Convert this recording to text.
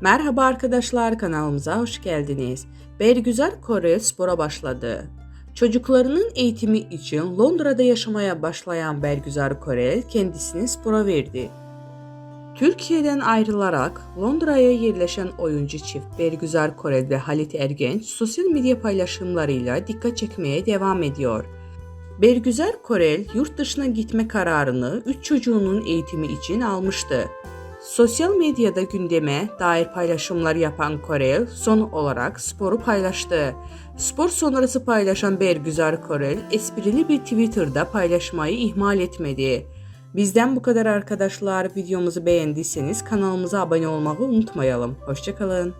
Merhaba arkadaşlar kanalımıza hoş geldiniz. Bergüzar Kore spora başladı. Çocuklarının eğitimi için Londra'da yaşamaya başlayan Bergüzar Korel kendisini spora verdi. Türkiye'den ayrılarak Londra'ya yerleşen oyuncu çift Bergüzar Korel ve Halit Ergenç sosyal medya paylaşımlarıyla dikkat çekmeye devam ediyor. Bergüzar Korel yurt dışına gitme kararını 3 çocuğunun eğitimi için almıştı. Sosyal medyada gündeme dair paylaşımlar yapan Korel son olarak sporu paylaştı. Spor sonrası paylaşan Bergüzar Korel esprili bir Twitter'da paylaşmayı ihmal etmedi. Bizden bu kadar arkadaşlar. Videomuzu beğendiyseniz kanalımıza abone olmayı unutmayalım. Hoşçakalın.